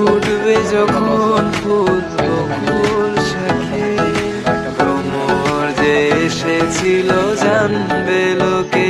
ফুটবে যখন ফুল বকুল তোমার যে এসেছিল জানবে লোকে